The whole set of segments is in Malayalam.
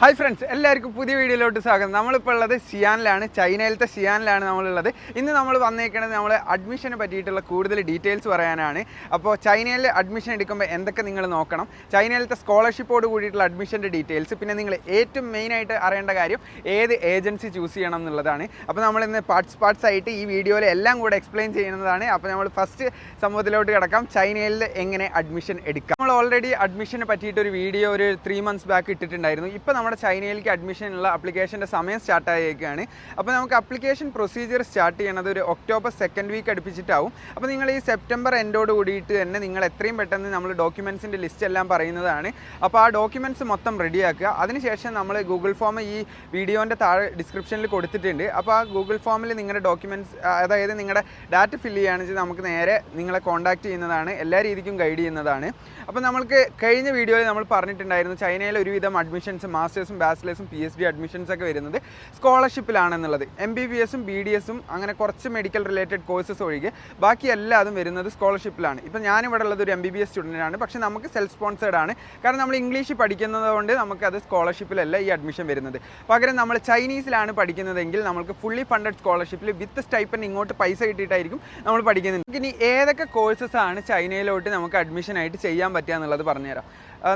ഹായ് ഫ്രണ്ട്സ് എല്ലാവർക്കും പുതിയ വീഡിയോയിലോട്ട് സ്വാഗതം. നമ്മളിപ്പോൾ ഉള്ളത് സിയാനിലാണ് ചൈനയിലത്തെ സിയാനിലാണ് നമ്മളുള്ളത്. ഇന്ന് നമ്മൾ വന്നേക്കുന്നത് നമ്മൾ അഡ്മിഷനെ പറ്റിയിട്ടുള്ള കൂടുതൽ ഡീറ്റെയിൽസ് പറയാനാണ്. അപ്പോൾ ചൈനയിൽ അഡ്മിഷൻ എടുക്കുമ്പോൾ എന്തൊക്കെ നിങ്ങൾ നോക്കണം? ചൈനയിലത്തെ സ്കോളർഷിപ്പോട് കൂടിയിട്ടുള്ള അഡ്മിഷന്റെ ഡീറ്റെയിൽസ് പിന്നെ നിങ്ങൾ ഏറ്റവും മെയിനായിട്ട് അറിയേണ്ട കാര്യം ഏത് ഏജൻസി ചൂസ് ചെയ്യണം എന്നുള്ളതാണ്. അപ്പോൾ നമ്മൾ ഇന്ന് പാർട്സ് പാർട്സ് ആയിട്ട് ഈ വീഡിയോയിൽ എല്ലാം കൂടെ എക്സ്പ്ലെയിൻ ചെയ്യുന്നതാണ്. അപ്പോൾ നമ്മൾ ഫസ്റ്റ് സംഭവത്തിലോട്ട് കിടക്കാം. ചൈനയിൽ എങ്ങനെ അഡ്മിഷൻ എടുക്കാം? നമ്മൾ ഓൾറെഡി അഡ്മിഷനെ പറ്റിയിട്ടൊരു വീഡിയോ ഒരു ത്രീ മന്ത്സ് ബാക്ക് ഇട്ടിട്ടുണ്ടായിരുന്നു. ഇപ്പോൾ നമ്മുടെ ചൈനയിലേക്ക് അഡ്മിഷനുള്ള അപ്ലിക്കേഷന്റെ സമയം സ്റ്റാർട്ട് ആയേക്കാണ് അപ്പോൾ നമുക്ക് അപ്ലിക്കേഷൻ പ്രൊസീജിയർ സ്റ്റാർട്ട് ചെയ്യണത് ഒരു ഒക്ടോബർ സെക്കൻഡ് വീക്ക് അടുപ്പിച്ചിട്ടാവും. അപ്പോൾ നിങ്ങൾ ഈ സെപ്റ്റംബർ എൻഡോട് കൂടിയിട്ട് തന്നെ നിങ്ങൾ എത്രയും പെട്ടെന്ന് നമ്മൾ ഡോക്യുമെൻസിന്റെ ലിസ്റ്റ് എല്ലാം പറയുന്നതാണ്. അപ്പോൾ ആ ഡോക്യുമെന്റ്സ് മൊത്തം റെഡിയാക്കുക അതിനുശേഷം നമ്മൾ ഗൂഗിൾ ഫോം ഈ വീഡിയോന്റെ താഴെ ഡിസ്ക്രിപ്ഷനിൽ കൊടുത്തിട്ടുണ്ട്. അപ്പോൾ ആ ഗൂഗിൾ ഫോമിൽ നിങ്ങളുടെ ഡോക്യുമെന്റ്സ് അതായത് നിങ്ങളുടെ ഡാറ്റ ഫില്ല് ചെയ്യുകയാണെങ്കിൽ നമുക്ക് നേരെ നിങ്ങളെ കോൺടാക്ട് ചെയ്യുന്നതാണ്. എല്ലാ രീതിക്കും ഗൈഡ് ചെയ്യുന്നതാണ്. അപ്പോൾ നമ്മൾക്ക് കഴിഞ്ഞ വീഡിയോയിൽ നമ്മൾ പറഞ്ഞിട്ടുണ്ടായിരുന്നു ചൈനയിൽ ഒരുവിധം അഡ്മിഷൻസ് മാസ്റ്റേഴ്സും ബാച്ചിലേഴ്സും പി എച്ച് ഡി അഡ്മിഷൻസ് ഒക്കെ വരുന്നത് സ്കോളർഷിപ്പിലാണെന്നുള്ളത്. എം ബി ബി എസും ബി ഡി എസും അങ്ങനെ കുറച്ച് മെഡിക്കൽ റിലേറ്റഡ് കോഴ്സസ് ഒഴികെ ബാക്കി എല്ലാതും വരുന്നത് സ്കോളർഷിപ്പിലാണ്. ഇപ്പോൾ ഞാനിവിടെ ഉള്ളത് ഒരു എം ബി ബി എസ് സ്റ്റുഡന്റാണ് പക്ഷേ നമുക്ക് സെൽഫ് സ്പോൺസേഡ് ആണ്. കാരണം നമ്മൾ ഇംഗ്ലീഷ് പഠിക്കുന്നത് കൊണ്ട് നമുക്കത് സ്കോളർഷിപ്പിലല്ല ഈ അഡ്മിഷൻ വരുന്നത്. പകരം നമ്മൾ ചൈനീസിലാണ് പഠിക്കുന്നതെങ്കിൽ നമുക്ക് ഫുള്ളി ഫണ്ടഡ് സ്കോളർഷിപ്പിൽ വിത്ത് സ്റ്റൈപ്പൻ ഇങ്ങോട്ട് പൈസ കിട്ടിയിട്ടായിരിക്കും നമ്മൾ പഠിക്കുന്നത്. ഇനി ഏതൊക്കെ കോഴ്സസ് ആണ് ചൈനയിലോട്ട് നമുക്ക് അഡ്മിഷനായിട്ട് ചെയ്യാൻ പറ്റുക എന്നുള്ളത് പറഞ്ഞുതരാം.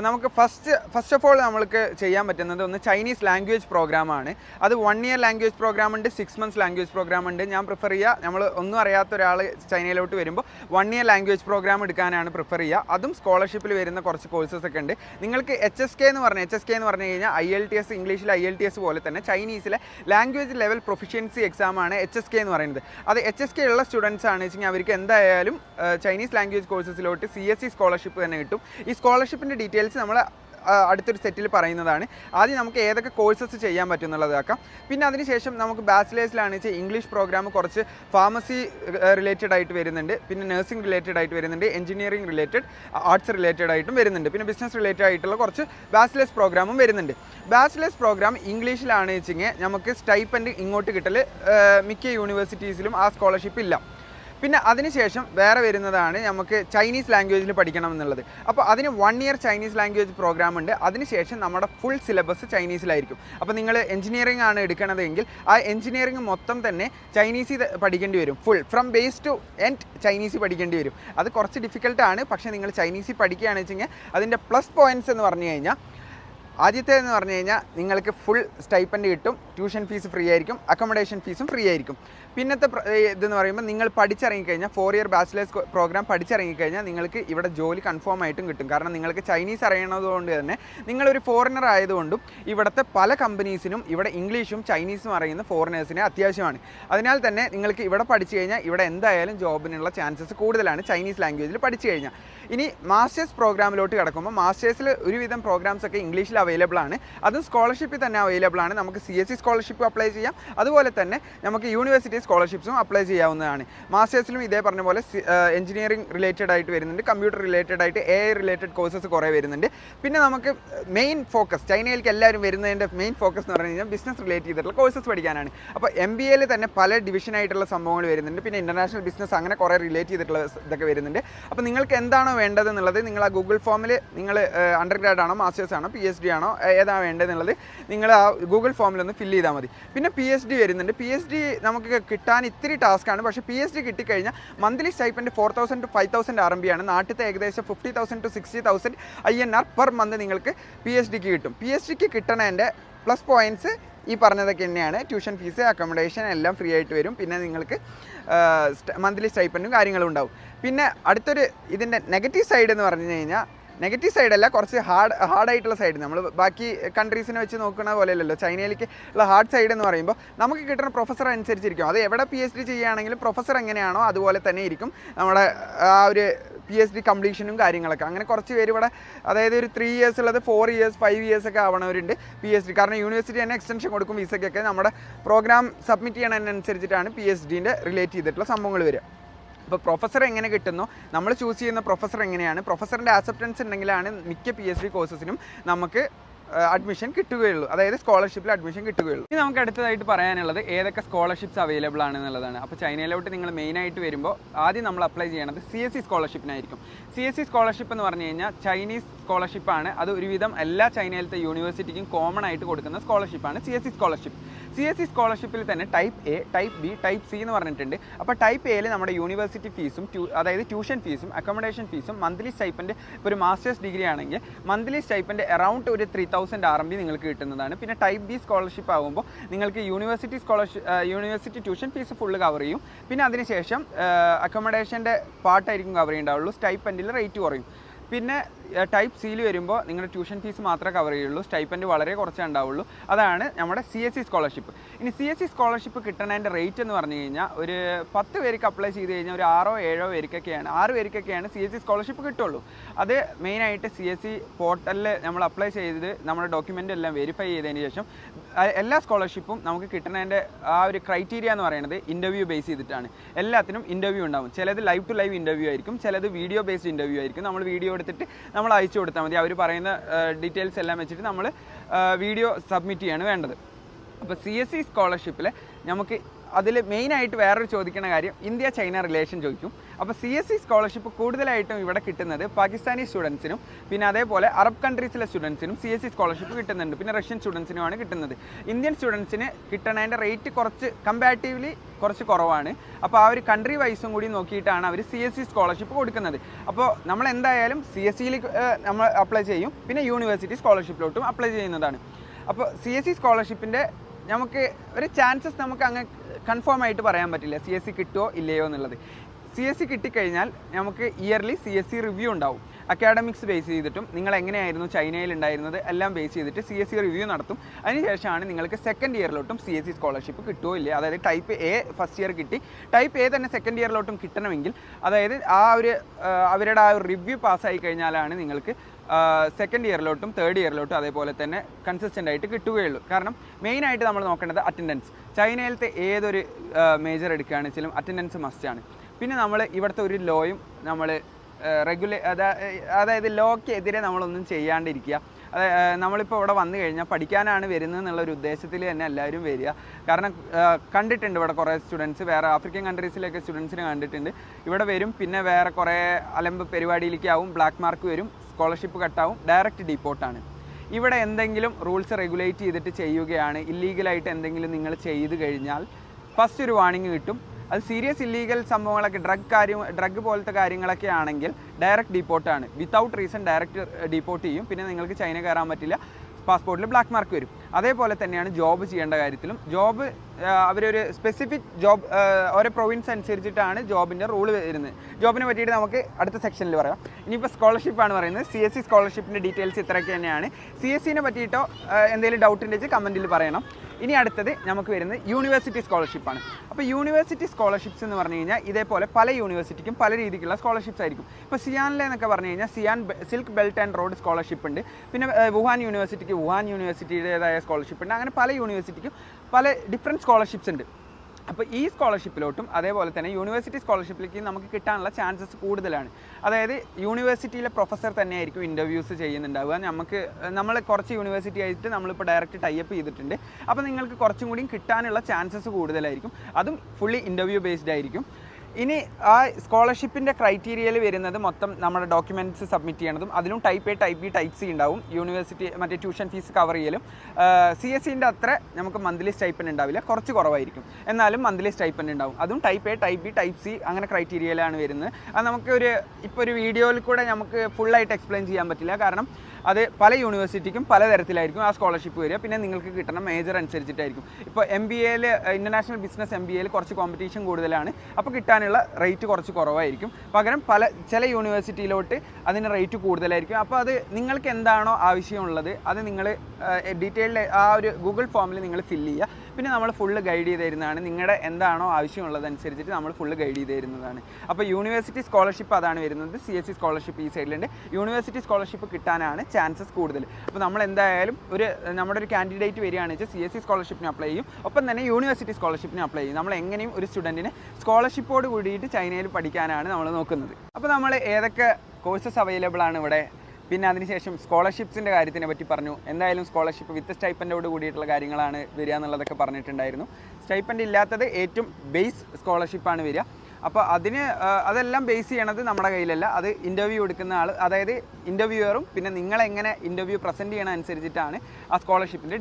നമുക്ക് ഫസ്റ്റ് ഫസ്റ്റ് ഓഫ് ഓൾ നമ്മൾക്ക് ചെയ്യാൻ പറ്റുന്നത് ഒന്ന് ചൈനീസ് ലാംഗ്വേജ് പ്രോഗ്രാമാണ് അത് വൺ ഇയർ ലാംഗ്വേജ് പ്രോഗ്രാം ഉണ്ട് സിക്സ് മന്ത്സ് ലാംഗ്വേജ് പ്രോഗ്രാം ഉണ്ട്. ഞാൻ പ്രിഫർ ചെയ്യുക നമ്മൾ ഒന്നും അറിയാത്ത ഒരാൾ ചൈനയിലോട്ട് വരുമ്പോൾ വൺ ഇയർ ലാംഗ്വേജ് പ്രോഗ്രാം എടുക്കാനാണ് പ്രിഫർ ചെയ്യുക അതും സ്കോളർഷിപ്പിൽ വരുന്ന കുറച്ച് കോഴ്സസ് ഒക്കെ ഉണ്ട്. നിങ്ങൾക്ക് എച്ച് എസ് കെ എന്ന് പറഞ്ഞ എച്ച് എസ് കെ എന്ന് പറഞ്ഞു കഴിഞ്ഞാൽ ഐ എൽ ടി എസ് ഇംഗ്ലീഷിൽ ഐ എൽ ടി എസ് പോലെ തന്നെ ചൈനീസിലെ ലാംഗ്വേജ് ലെവൽ പ്രൊഫിഷ്യൻസി എക്സാം ആണ് എച്ച് എസ് കെ എന്ന് പറയുന്നത്. അത് എച്ച് എസ് കെ ഉള്ള സ്റ്റുഡൻസ് ആണ് വെച്ചെങ്കിൽ അവർക്ക് എന്തായാലും ചൈനീസ് ലാംഗ്വേജ് കോഴ്സസിലോട്ട് സി എസ് സി സ്കോളർഷിപ്പ് തന്നെ കിട്ടും. ഈ സ്കോളർഷിപ്പിന്റെ ഡീറ്റെയിൽസ് നമ്മൾ അടുത്തൊരു സെറ്റിൽ പറയുന്നതാണ്. ആദ്യം നമുക്ക് ഏതൊക്കെ കോഴ്സസ് ചെയ്യാൻ പറ്റും എന്നുള്ളതാക്കാം പിന്നെ അതിനുശേഷം നമുക്ക് ബാച്ചിലേഴ്സിലാണ് വെച്ചാൽ ഇംഗ്ലീഷ് പ്രോഗ്രാം കുറച്ച് ഫാർമസി റിലേറ്റഡ് ആയിട്ട് വരുന്നുണ്ട്. പിന്നെ നഴ്സിംഗ് റിലേറ്റഡ് ആയിട്ട് വരുന്നുണ്ട്. എഞ്ചിനീയറിംഗ് റിലേറ്റഡ് ആർട്സ് റിലേറ്റഡ് ആയിട്ടും വരുന്നുണ്ട്. പിന്നെ ബിസിനസ് റിലേറ്റഡ് ആയിട്ടുള്ള കുറച്ച് ബാച്ചിലേഴ്സ് പ്രോഗ്രാമും വരുന്നുണ്ട്. ബാച്ചിലേഴ്സ് പ്രോഗ്രാം ഇംഗ്ലീഷിലാണ് വെച്ചെങ്കിൽ നമുക്ക് സ്റ്റൈപ്പൻഡ് ഇങ്ങോട്ട് കിട്ടൽ മിക്ക യൂണിവേഴ്സിറ്റീസിലും ആ സ്കോളർഷിപ്പ് ഇല്ല. പിന്നെ അതിനുശേഷം വേറെ വരുന്നതാണ് നമുക്ക് ചൈനീസ് ലാംഗ്വേജിൽ പഠിക്കണം എന്നുള്ളത്. അപ്പോൾ അതിന് one year Chinese language program ഉണ്ട്. അതിനുശേഷം നമ്മുടെ ഫുൾ സിലബസ് ചൈനീസിലായിരിക്കും അപ്പോൾ നിങ്ങൾ എഞ്ചിനീയറിംഗ് ആണ് എടുക്കണതെങ്കിൽ ആ എഞ്ചിനീയറിംഗ് മൊത്തം തന്നെ ചൈനീസ് പഠിക്കേണ്ടി വരും. Full from base to end Chinese പഠിക്കേണ്ടി വരും. അത് കുറച്ച് ഡിഫിക്കൽട്ടാണ് പക്ഷേ നിങ്ങൾ ചൈനീസ് പഠിക്കുകയാണെന്ന് വെച്ച് കഴിഞ്ഞാൽ അതിന്റെ പ്ലസ് പോയിന്റ്സ് എന്ന് പറഞ്ഞു കഴിഞ്ഞാൽ ആദ്യത്തെ എന്ന് പറഞ്ഞു കഴിഞ്ഞാൽ നിങ്ങൾക്ക് ഫുൾ സ്റ്റൈപ്പൻഡ് കിട്ടും ട്യൂഷൻ ഫീസ് ഫ്രീ ആയിരിക്കും അക്കോമഡേഷൻ ഫീസും ഫ്രീ ആയിരിക്കും. പിന്നത്തെ ഇതെന്ന് പറയുമ്പോൾ നിങ്ങൾ പഠിച്ചിറങ്ങിക്കഴിഞ്ഞാൽ ഫോർ ഇയർ ബാച്ചിലേഴ്സ് പ്രോഗ്രാം പഠിച്ചിറങ്ങിക്കഴിഞ്ഞാൽ നിങ്ങൾക്ക് ഇവിടെ ജോലി കൺഫേം ആയിട്ടും കിട്ടും. കാരണം നിങ്ങൾക്ക് ചൈനീസ് അറിയണതുകൊണ്ട് തന്നെ നിങ്ങളൊരു ഫോറിനർ ആയതുകൊണ്ടും ഇവിടുത്തെ പല കമ്പനീസിനും ഇവിടെ ഇംഗ്ലീഷും ചൈനീസും അറിയുന്ന ഫോറിനേഴ്സിനെ അത്യാവശ്യമാണ്. അതിനാൽ തന്നെ നിങ്ങൾക്ക് ഇവിടെ പഠിച്ചു കഴിഞ്ഞാൽ ഇവിടെ എന്തായാലും ജോബിനുള്ള ചാൻസസ് കൂടുതലാണ് ചൈനീസ് ലാംഗ്വേജിൽ പഠിച്ചു കഴിഞ്ഞാൽ. ഇനി മാസ്റ്റേഴ്സ് പ്രോഗ്രാമിലോട്ട് കിടക്കുമ്പോൾ മാസ്റ്റേഴ്സിൽ ഒരുവിധം പ്രോഗ്രാംസ് ഒക്കെ ഇംഗ്ലീഷിൽ അവൈലബിൾ ആണ്. അതും സ്കോളർഷിപ്പിൽ തന്നെ അവൈലബിൾ ആണ്. നമുക്ക് C S C scholarship apply ചെയ്യാം. അതുപോലെ തന്നെ നമുക്ക് യൂണിവേഴ്സിറ്റി സ്കോളർഷിപ്സും അപ്ലൈ ചെയ്യാവുന്നതാണ്. മാസ്റ്റേഴ്സിലും ഇതേ പറഞ്ഞ പോലെ എഞ്ചിനീയറിംഗ് റിലേറ്റഡ് ആയിട്ട് വരുന്നുണ്ട്. കമ്പ്യൂട്ടർ റിലേറ്റഡ് ആയിട്ട് എ ഐ റിലേറ്റഡ് കോഴ്സസ് കുറേ വരുന്നുണ്ട്. പിന്നെ നമുക്ക് മെയിൻ ഫോക്കസ് ചൈനയിലേക്ക് എല്ലാവരും വരുന്നതിന്റെ മെയിൻ ഫോക്കസ് എന്ന് പറഞ്ഞു കഴിഞ്ഞാൽ ബിസിനസ് റിലേറ്റ് ചെയ്തിട്ടുള്ള കോഴ്സസ് പഠിക്കാനാണ്. അപ്പോൾ എം ബി എയിൽ തന്നെ പല ഡിവിഷൻ ആയിട്ടുള്ള സംഭവങ്ങൾ വരുന്നുണ്ട്. പിന്നെ ഇന്റർനാഷണൽ ബിസിനസ് അങ്ങനെ കുറേ റിലേറ്റ് ചെയ്തിട്ടുള്ള ഇതൊക്കെ വരുന്നുണ്ട്. അപ്പോൾ നിങ്ങൾക്ക് എന്താണോ വേണ്ടതെന്നുള്ളത് നിങ്ങൾ ആ ഗൂഗിൾ ഫോമിൽ നിങ്ങൾ അണ്ടർ ഗ്രാഡ് ആണോ മാസ്റ്റേഴ്സ് ആണോ പി എച്ച് ഡി ആണോ ഏ- ഏതാണ് വേണ്ടതെന്നുള്ളത് നിങ്ങൾ ആ ഗൂഗിൾ ഫോമിലൊന്ന് ഫില്ല് ചെയ്താൽ മതി. പിന്നെ പി എച്ച് ഡി വരുന്നുണ്ട്. പി എച്ച് ഡി നമുക്ക് കിട്ടാൻ ഇത്തിരി ടാസ്ക് ആണ്. പക്ഷേ പി എച്ച് ഡി കിട്ടിക്കഴിഞ്ഞാൽ monthly stipend four thousand to five thousand R M B ആണ്. നാട്ടിലത്തെ ഏകദേശം fifty thousand to sixty thousand I N R per month നിങ്ങൾക്ക് പി എച്ച് ഡിക്ക് കിട്ടും. പി എച്ച് ഡിക്ക് കിട്ടണതിന്റെ പ്ലസ് പോയിന്റ്സ് ഈ പറഞ്ഞതൊക്കെ തന്നെയാണ്. ട്യൂഷൻ ഫീസ് അക്കോമഡേഷൻ എല്ലാം ഫ്രീ ആയിട്ട് വരും. പിന്നെ നിങ്ങൾക്ക് മന്ത്ലി സ്റ്റൈപ്പൻഡും കാര്യങ്ങളും ഉണ്ടാവും. പിന്നെ അടുത്തൊരു ഇതിന്റെ നെഗറ്റീവ് സൈഡ് എന്ന് പറഞ്ഞു കഴിഞ്ഞാൽ നെഗറ്റീവ് സൈഡല്ല കുറച്ച് ഹാർഡ് ഹാർഡായിട്ടുള്ള സൈഡ് നമ്മൾ ബാക്കി കൺട്രീസിനെ വെച്ച് നോക്കുന്ന പോലെയല്ലല്ലോ. ചൈനയിലേക്ക് ഉള്ള ഹാർഡ് സൈഡ് എന്ന് പറയുമ്പോൾ നമുക്ക് കിട്ടുന്ന പ്രൊഫസർ അനുസരിച്ചിരിക്കും. അത് എവിടെ പി എച്ച് ഡി ചെയ്യുകയാണെങ്കിലും പ്രൊഫസർ എങ്ങനെയാണോ അതുപോലെ തന്നെ ഇരിക്കും. നമ്മുടെ ആ ഒരു പി എച്ച് ഡി കംപ്ലീഷനും കാര്യങ്ങളൊക്കെ. അങ്ങനെ കുറച്ച് പേര് ഇവിടെ അതായത് ഒരു ത്രീ ഇയേഴ്സ് ഉള്ളത് ഫോർ ഇയേഴ്സ് ഫൈവ് ഇയേഴ്സ് ഒക്കെ ആവണവരുണ്ട് പി എച്ച് ഡി കാരണം യൂണിവേഴ്സിറ്റി തന്നെ എക്സ്റ്റൻഷൻ കൊടുക്കും വിസയ്ക്കൊക്കെ നമ്മുടെ പ്രോഗ്രാം സബ്മിറ്റ് ചെയ്യണതിനനുസരിച്ചിട്ടാണ് പി എച്ച് ഡിന്റെ റിലേറ്റ് ചെയ്തിട്ടുള്ള സംഭവങ്ങൾ വരിക. അപ്പോൾ പ്രൊഫസർ എങ്ങനെ കിട്ടുന്നു? നമ്മൾ ചൂസ് ചെയ്യുന്ന പ്രൊഫസർ എങ്ങനെയാണ്? പ്രൊഫസറിന്റെ ആക്സെപ്റ്റൻസ് ഉണ്ടെങ്കിലാണ് മിക്ക പി എച്ച് ഡി കോഴ്സസിനും നമുക്ക് അഡ്മിഷൻ കിട്ടുകയുള്ളൂ. അതായത് സ്കോളർഷിപ്പിൽ അഡ്മിഷൻ കിട്ടുകയുള്ളൂ. ഇനി നമുക്ക് അടുത്തതായിട്ട് പറയാനുള്ളത് ഏതൊക്കെ സ്കോളർഷിപ്സ് അവൈലബിൾ ആണ് എന്നുള്ളതാണ്. അപ്പോൾ ചൈനയിലോട്ട് നിങ്ങൾ മെയിനായിട്ട് വരുമ്പോൾ ആദ്യം നമ്മൾ അപ്ലൈ ചെയ്യണത് സി എസ് സി സ്കോളർഷിപ്പിനായിരിക്കും സി എസ് സി സ്കോളർഷിപ്പ് എന്ന് പറഞ്ഞു കഴിഞ്ഞാൽ ചൈനീസ് സ്കോളർഷിപ്പാണ് അത് ഒരുവിധം എല്ലാ ചൈനയിലത്തെ യൂണിവേഴ്സിറ്റിക്കും കോമൺ ആയിട്ട് കൊടുക്കുന്ന സ്കോളർഷിപ്പാണ് C S C scholarship C S C സ്കോളർഷിപ്പിൽ തന്നെ type A type B type C എന്ന് പറഞ്ഞിട്ടുണ്ട്. അപ്പോൾ ടൈപ്പ് എയിൽ നമ്മുടെ യൂണിവേഴ്സിറ്റി ഫീസും അതായത് ട്യൂഷൻ ഫീസും അക്കോമഡേഷൻ ഫീസും മന്ത്ലി സ്റ്റൈപ്പന്റ് ഇപ്പോൾ ഒരു മാസ്റ്റേഴ്സ് ഡിഗ്രി ആണെങ്കിൽ മന്ത്ലി സ്റ്റൈപ്പന്റ് അറൗണ്ട് ഒരു three thousand R M B നിങ്ങൾക്ക് കിട്ടുന്നതാണ്. പിന്നെ ടൈപ്പ് ബി സ്കോളർഷിപ്പ് ആകുമ്പോൾ നിങ്ങൾക്ക് university scholarship university tuition fees full cover ചെയ്യും. പിന്നെ അതിനുശേഷം അക്കോമഡേഷന്റെ പാർട്ടായിരിക്കും കവർ ചെയ്യുന്നുണ്ടാവുള്ളൂ സ്റ്റൈപ്പൻഡിൽ റേറ്റ് കുറയും. പിന്നെ ടൈപ്പ് സിയിൽ വരുമ്പോൾ നിങ്ങളുടെ ട്യൂഷൻ ഫീസ് മാത്രമേ കവർ ചെയ്യുള്ളൂ. സ്റ്റൈപ്പൻഡ് വളരെ കുറച്ചേ ഉണ്ടാവുള്ളൂ. അതാണ് നമ്മുടെ സി എസ് സി സ്കോളർഷിപ്പ് ഇനി സി എസ് സി സ്കോളർഷിപ്പ് കിട്ടണതിന്റെ റേറ്റ് എന്ന് പറഞ്ഞു കഴിഞ്ഞാൽ ഒരു പത്ത് പേർക്ക് അപ്ലൈ ചെയ്ത് കഴിഞ്ഞാൽ ഒരു ആറോ ഏഴോ പേർക്കൊക്കെയാണ് ആറ് പേർക്കൊക്കെയാണ് സി എസ് സി സ്കോളർഷിപ്പ് കിട്ടുള്ളൂ. അത് മെയിനായിട്ട് സി എസ് സി പോർട്ടലിൽ നമ്മൾ അപ്ലൈ ചെയ്ത് നമ്മുടെ ഡോക്യുമെന്റ് എല്ലാം വെരിഫൈ ചെയ്തതിന് ശേഷം എല്ലാ സ്കോളർഷിപ്പും നമുക്ക് കിട്ടുന്നതിന്റെ ആ ഒരു ക്രൈറ്റീരിയ എന്ന് പറയുന്നത് ഇന്റർവ്യൂ ബേസ് ചെയ്തിട്ടാണ്. എല്ലാത്തിനും ഇന്റർവ്യൂ ഉണ്ടാവും. ചിലത് ലൈവ് ടു ലൈവ് ഇന്റർവ്യൂ ആയിരിക്കും ചിലത് വീഡിയോ ബേസ്ഡ് ഇന്റർവ്യൂ ആയിരിക്കും. നമ്മൾ വീഡിയോ എടുത്തിട്ട് നമ്മൾ അയച്ചു കൊടുത്താൽ മതി. അവർ പറയുന്ന ഡീറ്റെയിൽസ് എല്ലാം വെച്ചിട്ട് നമ്മൾ വീഡിയോ സബ്മിറ്റ് ചെയ്യാണ് വേണ്ടത്. അപ്പോൾ സി എസ് സി സ്കോളർഷിപ്പിൽ നമുക്ക് അതിൽ മെയിനായിട്ട് വേറൊരു ചോദിക്കുന്ന കാര്യം ഇന്ത്യ ചൈന റിലേഷൻ ചോദിക്കും. അപ്പോൾ സി എസ് സി സ്കോളർഷിപ്പ് കൂടുതലായിട്ടും ഇവിടെ കിട്ടുന്നത് പാകിസ്ഥാനി സ്റ്റുഡൻസിനും പിന്നെ അതേപോലെ അറബ് കൺട്രീസിലെ സ്റ്റുഡൻസിനും സി എസ് സി സ്കോളർഷിപ്പ് കിട്ടുന്നുണ്ട്. പിന്നെ റഷ്യൻ സ്റ്റുഡൻസിനുമാണ് കിട്ടുന്നത്. ഇന്ത്യൻ സ്റ്റുഡൻസിന് കിട്ടണതിന്റെ റേറ്റ് കുറച്ച് കമ്പാരിറ്റീവ്ലി കുറച്ച് കുറവാണ്. അപ്പോൾ ആ ഒരു കൺട്രി വൈസും കൂടി നോക്കിയിട്ടാണ് അവർ സി എസ് സി സ്കോളർഷിപ്പ് കൊടുക്കുന്നത്. അപ്പോൾ നമ്മൾ എന്തായാലും സി എസ് സിയിൽ നമ്മൾ അപ്ലൈ ചെയ്യും. പിന്നെ യൂണിവേഴ്സിറ്റി സ്കോളർഷിപ്പിലോട്ടും അപ്ലൈ ചെയ്യുന്നതാണ്. അപ്പോൾ സി എസ് സി സ്കോളർഷിപ്പിന്റെ നമുക്ക് ഒരു ചാൻസസ് നമുക്ക് അങ്ങ് കൺഫേം ആയിട്ട് പറയാൻ പറ്റില്ല. സി എസ് സി കിട്ടുമോ ഇല്ലയോ എന്നുള്ളത്. സി എസ് സി കിട്ടിക്കഴിഞ്ഞാൽ നമുക്ക് early C S C review ഉണ്ടാവും. അക്കാഡമിക്സ് ബേസ് ചെയ്തിട്ടും നിങ്ങൾ എങ്ങനെയായിരുന്നു ചൈനയിൽ ഉണ്ടായിരുന്നത് എല്ലാം ബേസ് ചെയ്തിട്ട് സി എസ് സി റിവ്യൂ നടത്തും. അതിനുശേഷമാണ് നിങ്ങൾക്ക് സെക്കൻഡ് ഇയറിലോട്ടും സി എസ് സി സ്കോളർഷിപ്പ് കിട്ടുമോ ഇല്ല അതായത് ടൈപ്പ് എ ഫസ്റ്റ് ഇയർ കിട്ടി. ടൈപ്പ് എ തന്നെ സെക്കൻഡ് ഇയറിലോട്ടും കിട്ടണമെങ്കിൽ അതായത് ആ ഒരു അവരുടെ ആ ഒരു റിവ്യൂ പാസ്സായി കഴിഞ്ഞാലാണ് നിങ്ങൾക്ക് സെക്കൻഡ് ഇയറിലോട്ടും തേർഡ് ഇയറിലോട്ടും അതേപോലെ തന്നെ കൺസിസ്റ്റന്റ് ആയിട്ട് കിട്ടുകയുള്ളൂ. കാരണം മെയിനായിട്ട് നമ്മൾ നോക്കേണ്ടത് അറ്റൻഡൻസ് ചൈനയിലത്തെ ഏതൊരു മേജർ എടുക്കുകയാണെങ്കിലും അറ്റൻഡൻസ് ആണ്. പിന്നെ നമ്മൾ ഇവിടുത്തെ ഒരു ലോയും നമ്മൾ റെഗുലേ അതായത് ലോയ്ക്ക് എതിരെ നമ്മളൊന്നും ചെയ്യാണ്ടിരിക്കുക. നമ്മളിപ്പോൾ ഇവിടെ വന്നു കഴിഞ്ഞാൽ പഠിക്കാനാണ് വരുന്നത് എന്നുള്ള ഒരു ഉദ്ദേശത്തിൽ തന്നെ എല്ലാവരും വരിക. കാരണം കണ്ടിട്ടുണ്ട് ഇവിടെ കുറേ സ്റ്റുഡൻസ് വേറെ ആഫ്രിക്കൻ കൺട്രീസിലൊക്കെ സ്റ്റുഡൻസിനെ കണ്ടിട്ടുണ്ട്. ഇവിടെ വരും പിന്നെ വേറെ കുറേ അലമ്പ് പരിപാടിയിലേക്ക് ആവും ബ്ലാക്ക് മാർക്ക് വരും സ്കോളർഷിപ്പ് കട്ടാവും ഡയറക്റ്റ് ഡിപ്പോർട്ടാണ് ഇവിടെ എന്തെങ്കിലും റൂൾസ് റെഗുലേറ്റ് ചെയ്തിട്ട് ചെയ്യുകയാണ് ഇല്ലീഗലായിട്ട് എന്തെങ്കിലും നിങ്ങൾ ചെയ്തു കഴിഞ്ഞാൽ ഫസ്റ്റ് ഒരു വാണിംഗ് കിട്ടും. അത് സീരിയസ് ഇല്ലീഗൽ സംഭവങ്ങളൊക്കെ ഡ്രഗ് കാര്യം ഡ്രഗ് പോലത്തെ കാര്യങ്ങളൊക്കെ ആണെങ്കിൽ ഡയറക്റ്റ് ഡിപ്പോർട്ടാണ് വിത്തൗട്ട് റീസൺ ഡയറക്റ്റ് ഡിപ്പോർട്ട് ചെയ്യും. പിന്നെ നിങ്ങൾക്ക് ചൈന കയറാൻ പറ്റില്ല പാസ്പോർട്ടിൽ ബ്ലാക്ക് മാർക്ക് വരും. അതേപോലെ തന്നെയാണ് ജോബ് ചെയ്യേണ്ട കാര്യത്തിലും. ജോബ് അവരൊരു സ്പെസിഫിക് ജോബ് ഓരോ പ്രൊവിൻസ് അനുസരിച്ചിട്ടാണ് ജോബിന്റെ റൂൾ വരുന്നത്. ജോബിനെ പറ്റിയിട്ട് നമുക്ക് അടുത്ത സെക്ഷനിൽ പറയാം. ഇനിയിപ്പോൾ സ്കോളർഷിപ്പാണ് പറയുന്നത്. സി എസ് സി സ്കോളർഷിപ്പിന്റെ ഡീറ്റെയിൽസ് ഇത്രയൊക്കെ തന്നെയാണ്. സി എസ് സിനെ പറ്റിയിട്ടോ എന്തെങ്കിലും ഡൗട്ട് ഉണ്ടെങ്കിൽ കമന്റിൽ പറയണം. ഇനി അടുത്തത് നമുക്ക് വരുന്നത് യൂണിവേഴ്സിറ്റി സ്കോളർഷിപ്പാണ് അപ്പോൾ യൂണിവേഴ്സിറ്റി സ്കോളർഷിപ്സ് എന്ന് പറഞ്ഞു കഴിഞ്ഞാൽ ഇതേപോലെ പല യൂണിവേഴ്സിറ്റിക്കും പല രീതിക്കുള്ള സ്കോളർഷിപ്സ് ആയിരിക്കും. ഇപ്പോൾ സിയാനിലെ എന്നൊക്കെ പറഞ്ഞു കഴിഞ്ഞാൽ Xi'an silk belt and road scholarship ഉണ്ട്. പിന്നെ വുഹാൻ യൂണിവേഴ്സിറ്റിക്ക് വുഹാൻ യൂണിവേഴ്സിറ്റിയുടേതായ സ്കോളർഷിപ്പ് ഉണ്ട്. അങ്ങനെ പല യൂണിവേഴ്സിറ്റിക്കും പല ഡിഫറെന്റ് സ്കോളർഷിപ്സ് ഉണ്ട്. അപ്പോൾ ഈ സ്കോളർഷിപ്പിലോട്ടും അതേപോലെ തന്നെ യൂണിവേഴ്സിറ്റി സ്കോളർഷിപ്പിലേക്ക് നമുക്ക് കിട്ടാനുള്ള ചാൻസസ് കൂടുതലാണ്. അതായത് യൂണിവേഴ്സിറ്റിയിലെ പ്രൊഫസർ തന്നെയായിരിക്കും ഇന്റർവ്യൂസ് ചെയ്യുന്നുണ്ടാവുക. നമുക്ക് നമ്മൾ കുറച്ച് യൂണിവേഴ്സിറ്റി ആയിട്ട് നമ്മളിപ്പോൾ ഡയറക്റ്റ് ടൈപ്പ് ചെയ്തിട്ടുണ്ട്. അപ്പോൾ നിങ്ങൾക്ക് കുറച്ചും കൂടി കിട്ടാനുള്ള ചാൻസസ് കൂടുതലായിരിക്കും. അതും ഫുള്ളി ഇന്റർവ്യൂ ബേസ്ഡ് ആയിരിക്കും. ഇനി ആ സ്കോളർഷിപ്പിന്റെ ക്രൈറ്റീരിയയിൽ വരുന്നത് മൊത്തം നമ്മുടെ ഡോക്യുമെന്റ്സ് സബ്മിറ്റ് ചെയ്യണതും അതിലും type A type B type C ഉണ്ടാവും. യൂണിവേഴ്സിറ്റി മറ്റേ ട്യൂഷൻ ഫീസ് കവർ ചെയ്യലും. സി എസ് സിന്റെ അത്ര നമുക്ക് മന്ത്ലി സ്റ്റൈപ്പൻ ഉണ്ടാവില്ല. കുറച്ച് കുറവായിരിക്കും. എന്നാലും മന്ത്ലി സ്റ്റൈപ്പൻ ഉണ്ടാവും. അതും type A type B type C അങ്ങനെ ക്രൈറ്റീരിയയിലാണ് വരുന്നത്. അത് നമുക്ക് ഒരു ഇപ്പോൾ ഒരു വീഡിയോയിൽ കൂടെ നമുക്ക് ഫുള്ളായിട്ട് എക്സ്പ്ലെയിൻ ചെയ്യാൻ പറ്റില്ല. കാരണം അത് പല യൂണിവേഴ്സിറ്റിക്കും പല തരത്തിലായിരിക്കും ആ സ്കോളർഷിപ്പ് വരിക. പിന്നെ നിങ്ങൾക്ക് കിട്ടണം മേജർ അനുസരിച്ചിട്ടായിരിക്കും. ഇപ്പോൾ എം ബി എയിൽ ഇന്റർനാഷണൽ ബിസിനസ് എം ബി എയിൽ കുറച്ച് കോമ്പറ്റീഷൻ കൂടുതലാണ്. അപ്പോൾ കിട്ടാനുള്ള റേറ്റ് കുറച്ച് കുറവായിരിക്കും. പകരം പല ചില യൂണിവേഴ്സിറ്റിയിലോട്ട് അതിന് റേറ്റ് കൂടുതലായിരിക്കും. അപ്പോൾ അത് നിങ്ങൾക്ക് എന്താണോ ആവശ്യമുള്ളത് അത് നിങ്ങൾ ഡീറ്റെയിൽഡ് ആ ഒരു ഗൂഗിൾ ഫോമിൽ നിങ്ങൾ ഫില്ല് ചെയ്യുക. പിന്നെ നമ്മൾ ഫുള്ള് ഗൈഡ് ചെയ്ത് തരുന്നതാണ് നിങ്ങളുടെ എന്താണോ ആവശ്യമുള്ളത് അനുസരിച്ചിട്ട് നമ്മൾ ഫുള്ള് ഗൈഡ് ചെയ്ത് തരുന്നതാണ് അപ്പോൾ യൂണിവേഴ്സിറ്റി സ്കോളർഷിപ്പ് അതാണ് വരുന്നത്. സി എസ് സി സ്കോളർഷിപ്പ് ഈ സൈഡിലുണ്ട് യൂണിവേഴ്സിറ്റി സ്കോളർഷിപ്പ് കിട്ടാനാണ് ചാൻസസ് കൂടുതൽ. അപ്പോൾ നമ്മൾ എന്തായാലും ഒരു നമ്മുടെ ഒരു കാൻഡിഡേറ്റ് വരികയാണെന്ന് വെച്ചാൽ സി എസ് സി സ്കോളർഷിപ്പിന് അപ്ലൈ ചെയ്യും. ഒപ്പം തന്നെ യൂണിവേഴ്സിറ്റി സ്കോളർഷിപ്പിന് അപ്ലൈ ചെയ്യും. നമ്മൾ എങ്ങനെയും ഒരു സ്റ്റുഡന്റിന് സ്കോളർഷിപ്പോട് കൂടിയിട്ട് ചൈനയിൽ പഠിക്കാനാണ് നമ്മൾ നോക്കുന്നത്. അപ്പോൾ നമ്മൾ ഏതൊക്കെ കോഴ്സസ് അവൈലബിൾ ആണ് ഇവിടെ? പിന്നെ അതിനുശേഷം സ്കോളർഷിപ്സിന്റെ കാര്യത്തിനെ പറ്റി പറഞ്ഞു. എന്തായാലും സ്കോളർഷിപ്പ് വിത്ത് സ്റ്റൈപ്പന്റോട് കൂടിയിട്ടുള്ള കാര്യങ്ങളാണ് വരിക എന്നുള്ളതൊക്കെ പറഞ്ഞിട്ടുണ്ടായിരുന്നു. സ്റ്റൈപ്പൻഡ് ഇല്ലാത്തത് ഏറ്റവും ബേസ് സ്കോളർഷിപ്പാണ് വരിക. അപ്പോൾ അതിന് അതെല്ലാം ബേസ് ചെയ്യണത് നമ്മുടെ കയ്യിലല്ല. അത് ഇന്റർവ്യൂ എടുക്കുന്ന ആൾ അതായത് ഇന്റർവ്യൂവറും പിന്നെ നിങ്ങളെങ്ങനെ ഇന്റർവ്യൂ പ്രസന്റ് ചെയ്യണ അനുസരിച്ചിട്ടാണ് ആ സ്കോളർഷിപ്പിന്റെ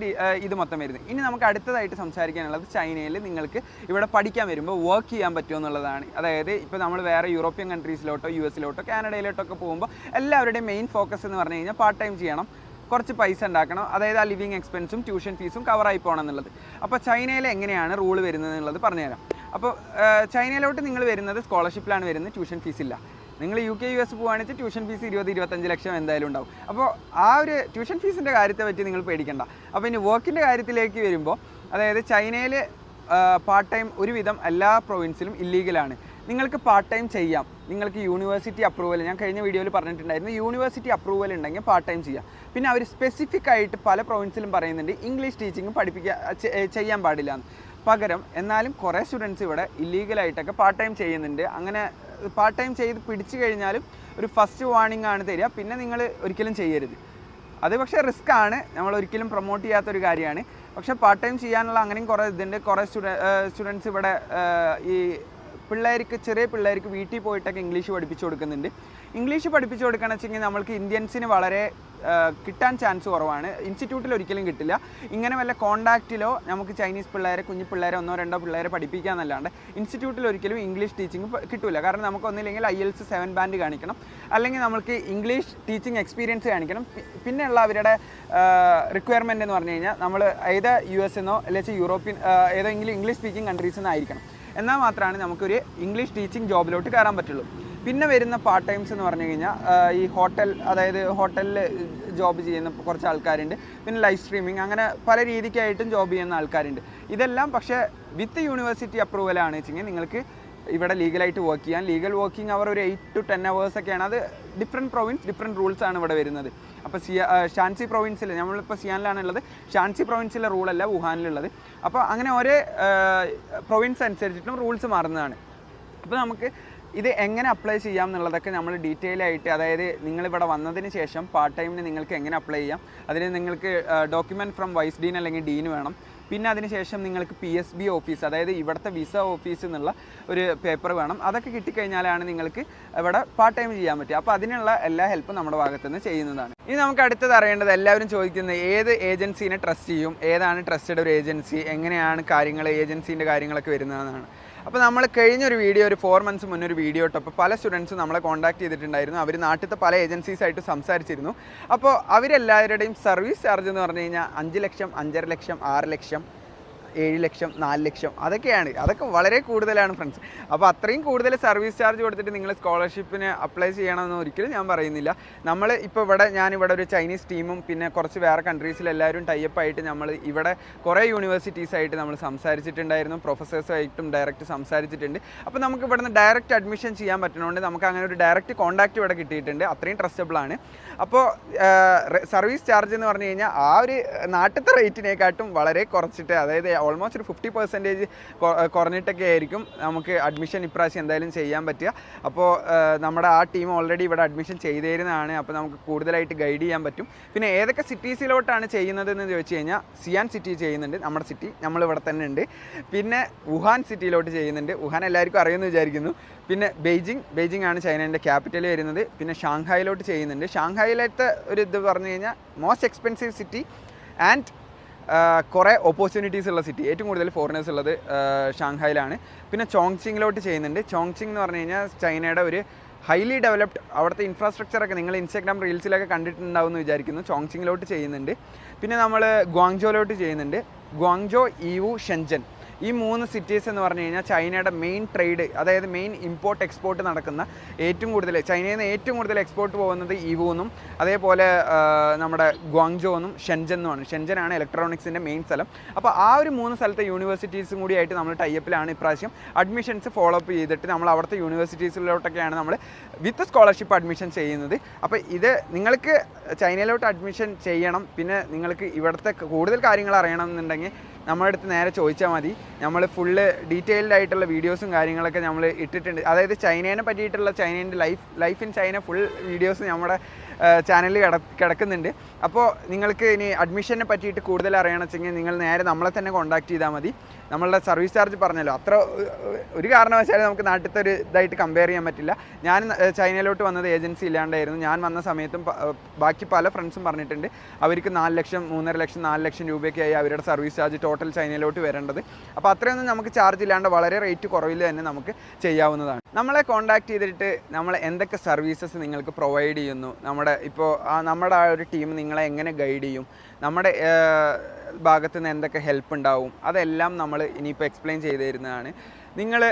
ഇത് മൊത്തം വരുന്നത്. ഇനി നമുക്ക് അടുത്തതായിട്ട് സംസാരിക്കാനുള്ളത് ചൈനയിൽ നിങ്ങൾക്ക് ഇവിടെ പഠിക്കാൻ വരുമ്പോൾ വർക്ക് ചെയ്യാൻ പറ്റുമോ എന്നുള്ളതാണ്. അതായത് ഇപ്പോൾ നമ്മൾ വേറെ യൂറോപ്യൻ കൺട്രീസിലോട്ടോ യു എസിലോട്ടോ കാനഡയിലോട്ടോ ഒക്കെ പോകുമ്പോൾ എല്ലാവരുടെയും മെയിൻ ഫോക്കസ് എന്ന് പറഞ്ഞു കഴിഞ്ഞാൽ പാർട്ട് ടൈം ചെയ്യണം. കുറച്ച് പൈസ ഉണ്ടാക്കണം. അതായത് ആ ലിവിങ് എക്സ്പെൻസും ട്യൂഷൻ ഫീസും കവറായി പോകണം എന്നുള്ളത്. അപ്പോൾ ചൈനയിൽ എങ്ങനെയാണ് റൂൾ വരുന്നത് എന്നുള്ളത് പറഞ്ഞുതരാം. അപ്പോൾ ചൈനയിലോട്ട് നിങ്ങൾ വരുന്നത് സ്കോളർഷിപ്പിലാണ് വരുന്നത് ട്യൂഷൻ ഫീസ് ഇല്ല നിങ്ങൾ യു കെ യു എസ് പോകുകയാണെങ്കിൽ ട്യൂഷൻ ഫീസ് ഇരുപത് ഇരുപത്തഞ്ച് ലക്ഷം എന്തായാലും ഉണ്ടാവും. അപ്പോൾ ആ ഒരു ട്യൂഷൻ ഫീസിന്റെ കാര്യത്തെ പറ്റി നിങ്ങൾ പേടിക്കണ്ട. അപ്പോൾ ഇനി വർക്കിന്റെ കാര്യത്തിലേക്ക് വരുമ്പോൾ അതായത് ചൈനയിൽ പാർട്ട് ടൈം ഒരുവിധം എല്ലാ പ്രൊവിൻസിലും ഇല്ലീഗലാണ് നിങ്ങൾക്ക് പാർട്ട് ടൈം ചെയ്യാം. നിങ്ങൾക്ക് യൂണിവേഴ്സിറ്റി അപ്രൂവൽ ഞാൻ കഴിഞ്ഞ വീഡിയോയിൽ പറഞ്ഞിട്ടുണ്ടായിരുന്നു യൂണിവേഴ്സിറ്റി അപ്രൂവൽ ഉണ്ടെങ്കിൽ പാർട്ട് ടൈം ചെയ്യാം. പിന്നെ അവർ സ്പെസിഫിക് ആയിട്ട് പല പ്രൊവിൻസിലും പറയുന്നുണ്ട് ഇംഗ്ലീഷ് ടീച്ചിങ് പഠിപ്പിക്കാൻ ചെയ്യാൻ പാടില്ല എന്ന്. പകരം എന്നാലും കുറേ സ്റ്റുഡൻസ് ഇവിടെ ഇല്ലീഗലായിട്ടൊക്കെ പാർട്ട് ടൈം ചെയ്യുന്നുണ്ട്. അങ്ങനെ പാർട്ട് ടൈം ചെയ്ത് പിടിച്ചു കഴിഞ്ഞാലും ഒരു ഫസ്റ്റ് വാർണിംഗ് ആണ് തരിക. പിന്നെ നിങ്ങൾ ഒരിക്കലും ചെയ്യരുത്. അത് പക്ഷേ റിസ്ക് ആണ്. നമ്മൾ ഒരിക്കലും പ്രൊമോട്ട് ചെയ്യാത്തൊരു കാര്യമാണ്. പക്ഷേ പാർട്ട് ടൈം ചെയ്യാനുള്ള അങ്ങനെയും കുറേ ഇതുണ്ട്. കുറേ സ്റ്റുഡ സ്റ്റുഡൻസ് ഇവിടെ ഈ പിള്ളേർക്ക് ചെറിയ പിള്ളേർക്ക് വീട്ടിൽ പോയിട്ടൊക്കെ ഇംഗ്ലീഷ് പഠിപ്പിച്ചു കൊടുക്കുന്നുണ്ട്. ഇംഗ്ലീഷ് പഠിപ്പിച്ചു കൊടുക്കുകയാണെന്ന് വെച്ചെങ്കിൽ നമ്മൾക്ക് ഇന്ത്യൻസിന് വളരെ കിട്ടാൻ ചാൻസ് കുറവാണ്. ഇൻസ്റ്റിറ്റ്യൂട്ടിൽ ഒരിക്കലും കിട്ടില്ല. ഇങ്ങനെ വല്ല കോണ്ടാക്റ്റിലോ നമുക്ക് ചൈനീസ് പിള്ളേരെ കുഞ്ഞു പിള്ളേരെ ഒന്നോ രണ്ടോ പിള്ളേരെ പഠിപ്പിക്കാന്നല്ലാണ്ട് ഇൻസ്റ്റിറ്റ്യൂട്ടിൽ ഒരിക്കലും ഇംഗ്ലീഷ് ടീച്ചിങ് കിട്ടില്ല കാരണം നമുക്ക് ഒന്നില്ലെങ്കിൽ ഐ എൽസ് സെവൻ ബാൻഡ് കാണിക്കണം. അല്ലെങ്കിൽ നമുക്ക് ഇംഗ്ലീഷ് ടീച്ചിങ് എക്സ്പീരിയൻസ് കാണിക്കണം. പിന്നെയുള്ള അവരുടെ റിക്വയർമെന്റ് എന്ന് പറഞ്ഞു കഴിഞ്ഞാൽ നമ്മൾ ഏത് യു എസ് എന്നോ അല്ലെങ്കിൽ യൂറോപ്യൻ ഏതെങ്കിലും ഇംഗ്ലീഷ് സ്പീക്കിംഗ് കൺട്രീസ് നിന്നായിരിക്കണം എന്നാൽ മാത്രമാണ് നമുക്കൊരു ഇംഗ്ലീഷ് ടീച്ചിങ് ജോബിലോട്ട് കയറാൻ പറ്റുള്ളൂ. പിന്നെ വരുന്ന പാർട്ട് ടൈംസ് എന്ന് പറഞ്ഞു കഴിഞ്ഞാൽ ഈ ഹോട്ടൽ അതായത് ഹോട്ടലിൽ ജോബ് ചെയ്യുന്ന കുറച്ച് ആൾക്കാരുണ്ട്. പിന്നെ ലൈവ് സ്ട്രീമിംഗ് അങ്ങനെ പല രീതിക്കായിട്ടും ജോബ് ചെയ്യുന്ന ആൾക്കാരുണ്ട്. ഇതെല്ലാം പക്ഷേ വിത്ത് യൂണിവേഴ്സിറ്റി അപ്രൂവലാണ് വെച്ചെങ്കിൽ നിങ്ങൾക്ക് ഇവിടെ ലീഗലായിട്ട് വർക്ക് ചെയ്യാൻ ലീഗൽ വർക്കിംഗ് അവർ ഒരു എയ്റ്റ് ടു ടെൻ അവേഴ്സ് ഒക്കെയാണ്. അത് ഡിഫറെന്റ് പ്രൊവിൻസ് ഡിഫറെന്റ് റൂൾസ് ആണ് ഇവിടെ വരുന്നത്. അപ്പോൾ സിയ ഷാൻസി പ്രൊവിൻസിൽ നമ്മളിപ്പോൾ സിയാനിലാണുള്ളത് ഷാൻസി പ്രൊവിൻസിലെ റൂളല്ല വുഹാനിലുള്ളത് അപ്പോൾ അങ്ങനെ ഒരേ പ്രൊവിൻസ് അനുസരിച്ചിട്ടും റൂൾസ് മാറുന്നതാണ്. അപ്പോൾ നമുക്ക് ഇത് എങ്ങനെ അപ്ലൈ ചെയ്യാം എന്നുള്ളതൊക്കെ നമ്മൾ ഡീറ്റെയിൽ ആയിട്ട് അതായത് നിങ്ങളിവിടെ വന്നതിന് ശേഷം പാർട്ട് ടൈമിന് നിങ്ങൾക്ക് എങ്ങനെ അപ്ലൈ ചെയ്യാം അതിന് നിങ്ങൾക്ക് ഡോക്യുമെന്റ് ഫ്രം വൈസ് ഡീൻ അല്ലെങ്കിൽ ഡീൻ വേണം. പിന്നെ അതിനുശേഷം നിങ്ങൾക്ക് പി എസ് ബി ഓഫീസ് അതായത് ഇവിടുത്തെ വിസ ഓഫീസ് എന്നുള്ള ഒരു പേപ്പർ വേണം. അതൊക്കെ കിട്ടിക്കഴിഞ്ഞാലാണ് നിങ്ങൾക്ക് ഇവിടെ പാർട്ട് ടൈം ചെയ്യാൻ പറ്റുക. അപ്പോൾ അതിനുള്ള എല്ലാ ഹെൽപ്പും നമ്മുടെ ഭാഗത്തു നിന്ന് ചെയ്യുന്നതാണ്. ഇനി നമുക്ക് അടുത്തത് അറിയേണ്ടത് എല്ലാവരും ചോദിക്കുന്നത് ഏത് ഏജൻസീനെ ട്രസ്റ്റ് ചെയ്യും? ഏതാണ് ട്രസ്റ്റഡ് ഒരു ഏജൻസി എങ്ങനെയാണ് കാര്യങ്ങൾ ഏജൻസീന്റെ കാര്യങ്ങളൊക്കെ വരുന്നതെന്നാണ്. അപ്പോൾ നമ്മൾ കഴിഞ്ഞൊരു വീഡിയോ ഒരു ഫോർ മന്ത്സ് മുന്നേ ഒരു വീഡിയോ ഇട്ടപ്പോൾ പല സ്റ്റുഡൻസും നമ്മളെ കോൺടാക്ട് ചെയ്തിട്ടുണ്ടായിരുന്നു. അവർ നാട്ടിലത്തെ പല ഏജൻസീസായിട്ട് സംസാരിച്ചിരുന്നു. അപ്പോൾ അവരെല്ലാവരുടെയും സർവീസ് ചാർജ് എന്ന് പറഞ്ഞു കഴിഞ്ഞാൽ അഞ്ച് ലക്ഷം അഞ്ചര ലക്ഷം ആറ് ലക്ഷം ഏഴ് ലക്ഷം നാല് ലക്ഷം അതൊക്കെയാണ്. അതൊക്കെ വളരെ കൂടുതലാണ് ഫ്രണ്ട്സ് അപ്പോൾ അത്രയും കൂടുതൽ സർവീസ് ചാർജ് കൊടുത്തിട്ട് നിങ്ങൾ സ്കോളർഷിപ്പിന് അപ്ലൈ ചെയ്യണമെന്ന് ഒരിക്കലും ഞാൻ പറയുന്നില്ല. നമ്മൾ ഇപ്പോൾ ഇവിടെ ഞാനിവിടെ ഒരു ചൈനീസ് ടീമും പിന്നെ കുറച്ച് വേറെ കൺട്രീസിലെല്ലാവരും ടൈപ്പ് ആയിട്ട് നമ്മൾ ഇവിടെ കുറേ യൂണിവേഴ്സിറ്റീസ് ആയിട്ട് നമ്മൾ സംസാരിച്ചിട്ടുണ്ടായിരുന്നു. പ്രൊഫസേഴ്സുമായിട്ടും ഡയറക്റ്റ് സംസാരിച്ചിട്ടുണ്ട്. അപ്പോൾ നമുക്ക് ഇവിടുന്ന് ഡയറക്റ്റ് അഡ്മിഷൻ ചെയ്യാൻ പറ്റുന്നതുകൊണ്ട് നമുക്ക് അങ്ങനെ ഒരു ഡയറക്റ്റ് കോൺടാക്റ്റ് ഇവിടെ കിട്ടിയിട്ടുണ്ട്. അത്രയും ട്രസ്റ്റബിൾ ആണ്. അപ്പോൾ സർവീസ് ചാർജ് എന്ന് പറഞ്ഞു കഴിഞ്ഞാൽ ആ ഒരു നാട്ടിലത്തെ റേറ്റിനെക്കാട്ടും വളരെ കുറച്ചിട്ട് അതായത് ഓൾമോസ്റ്റ് ഒരു ഫിഫ്റ്റി പെർസെന്റേജ് കുറഞ്ഞിട്ടൊക്കെ ആയിരിക്കും നമുക്ക് അഡ്മിഷൻ ഇപ്രാവശ്യം എന്തായാലും ചെയ്യാൻ പറ്റുക. അപ്പോൾ നമ്മുടെ ആ ടീം ഓൾറെഡി ഇവിടെ അഡ്മിഷൻ ചെയ്തിരുന്നതാണ്. അപ്പോൾ നമുക്ക് കൂടുതലായിട്ട് ഗൈഡ് ചെയ്യാൻ പറ്റും. പിന്നെ ഏതൊക്കെ സിറ്റീസിലോട്ടാണ് ചെയ്യുന്നത് എന്ന് ചോദിച്ചു കഴിഞ്ഞാൽ സിയാൻ സിറ്റി ചെയ്യുന്നുണ്ട്. നമ്മുടെ സിറ്റി നമ്മൾ ഇവിടെ തന്നെ ഉണ്ട്. പിന്നെ വുഹാൻ സിറ്റിയിലോട്ട് ചെയ്യുന്നുണ്ട്. വുഹാൻ എല്ലാവർക്കും അറിയുമെന്ന് വിചാരിക്കുന്നു. പിന്നെ ബെയ്ജിങ് ബെയ്ജിങ് ആണ് ചൈനേന്റെ ക്യാപിറ്റൽ വരുന്നത്. പിന്നെ ഷാങ്ഹായിലോട്ട് ചെയ്യുന്നുണ്ട്. ഷാങ്ഹായിലത്തെ ഒരു ഇത് പറഞ്ഞു കഴിഞ്ഞാൽ മോസ്റ്റ് എക്സ്പെൻസീവ് സിറ്റി ആൻഡ് കുറേ ഓപ്പർച്യൂണിറ്റീസ് ഉള്ള സിറ്റി ഏറ്റവും കൂടുതൽ ഫോറിനേഴ്സ് ഉള്ളത് ഷാങ്ഹായിലാണ്. പിന്നെ ചോങ്ചിങ്ങിലോട്ട് ചെയ്യുന്നുണ്ട്. ചോങ്ചിങ് എന്ന് പറഞ്ഞു കഴിഞ്ഞാൽ ചൈനയുടെ ഒരു ഹൈലി ഡെവലപ്ഡ് അവിടുത്തെ ഇൻഫ്രാസ്ട്രക്ചറൊക്കെ നിങ്ങൾ ഇൻസ്റ്റാഗ്രാം റീൽസിലൊക്കെ കണ്ടിട്ടുണ്ടാവും എന്ന് വിചാരിക്കുന്നു. ചോങ്ചിങ്ങിലോട്ട് ചെയ്യുന്നുണ്ട്. പിന്നെ നമ്മൾ ഗ്വാങ്ജോയിലോട്ട് ചെയ്യുന്നുണ്ട്. ഗ്വാങ്ജോ ഈവു ഷെൻജൻ. ഈ മൂന്ന് സിറ്റീസ് എന്ന് പറഞ്ഞു കഴിഞ്ഞാൽ ചൈനയുടെ മെയിൻ ട്രേഡ് അതായത് മെയിൻ ഇമ്പോർട്ട് എക്സ്പോർട്ട് നടക്കുന്ന ഏറ്റവും കൂടുതൽ ചൈനയിൽ നിന്ന് ഏറ്റവും കൂടുതൽ എക്സ്പോർട്ട് പോകുന്നത് ഇവൂന്നും അതേപോലെ നമ്മുടെ ഗ്വാങ്ജോ എന്നും ഷെൻജെന്നുമാണ് ഷെൻജനാണ് ഇലക്ട്രോണിക്സിന്റെ മെയിൻ സ്ഥലം. അപ്പോൾ ആ ഒരു മൂന്ന് സ്ഥലത്തെ യൂണിവേഴ്സിറ്റീസും കൂടിയായിട്ട് നമ്മൾ ടൈപ്പിലാണ് ഇപ്രാവശ്യം. അഡ്മിഷൻസ് ഫോളോ അപ്പ് ചെയ്തിട്ട് നമ്മൾ അവിടുത്തെ യൂണിവേഴ്സിറ്റീസിലോട്ടൊക്കെയാണ് നമ്മൾ വിത്ത് സ്കോളർഷിപ്പ് അഡ്മിഷൻ ചെയ്യുന്നത്. അപ്പോൾ ഇത് നിങ്ങൾക്ക് ചൈനയിലോട്ട് അഡ്മിഷൻ ചെയ്യണം. പിന്നെ നിങ്ങൾക്ക് ഇവിടുത്തെ കൂടുതൽ കാര്യങ്ങൾ അറിയണം എന്നുണ്ടെങ്കിൽ നമ്മുടെ അടുത്ത് നേരെ ചോദിച്ചാൽ മതി. നമ്മൾ ഫുള്ള് ഡീറ്റെയിൽഡ് ആയിട്ടുള്ള വീഡിയോസും കാര്യങ്ങളൊക്കെ നമ്മൾ ഇട്ടിട്ടുണ്ട്. അതായത് ചൈനേനെ പറ്റിയിട്ടുള്ള ചൈനേന്റെ life life in China full videos നമ്മുടെ ചാനലിൽ കിട കിടക്കുന്നുണ്ട്. അപ്പോൾ നിങ്ങൾക്ക് ഇനി അഡ്മിഷനെ പറ്റിയിട്ട് കൂടുതൽ അറിയണം വെച്ചെങ്കിൽ നിങ്ങൾ നേരെ നമ്മളെ തന്നെ കോൺടാക്ട് ചെയ്താൽ മതി. നമ്മളുടെ സർവീസ് ചാർജ് പറഞ്ഞല്ലോ. അത്ര ഒരു കാരണവശാലും നമുക്ക് നാട്ടിലത്തെ ഒരു ഇതായിട്ട് കമ്പയർ ചെയ്യാൻ പറ്റില്ല. ഞാൻ ചൈനയിലോട്ട് വന്നത് ഏജൻസി ഇല്ലാണ്ടായിരുന്നു. ഞാൻ വന്ന സമയത്തും ബാക്കി പല ഫ്രണ്ട്സും പറഞ്ഞിട്ടുണ്ട്. അവർക്ക് നാല് ലക്ഷം മൂന്നര ലക്ഷം നാല് ലക്ഷം രൂപയൊക്കെയായി അവരുടെ സർവീസ് ചാർജ് ടോട്ടൽ ചൈനയിലോട്ട് വരേണ്ടത്. അപ്പോൾ അത്രയൊന്നും നമുക്ക് ചാർജ് ഇല്ലാണ്ട് വളരെ റേറ്റ് കുറവിൽ തന്നെ നമുക്ക് ചെയ്യാവുന്നതാണ്. നമ്മളെ കോൺടാക്ട് ചെയ്തിട്ട് നമ്മൾ എന്തൊക്കെ സർവീസസ് നിങ്ങൾക്ക് പ്രൊവൈഡ് ചെയ്യുന്നു നമ്മുടെ ഇപ്പോൾ ആ നമ്മുടെ ആ ഒരു ടീം നിങ്ങളെ എങ്ങനെ ഗൈഡ് ചെയ്യും? നമ്മുടെ ഭാഗത്തു നിന്ന് എന്തൊക്കെ ഹെൽപ്പ് ഉണ്ടാവും? അതെല്ലാം നമ്മൾ ഇനിയിപ്പോൾ എക്സ്പ്ലെയിൻ ചെയ്ത് തരുന്നതാണ് നിങ്ങൾ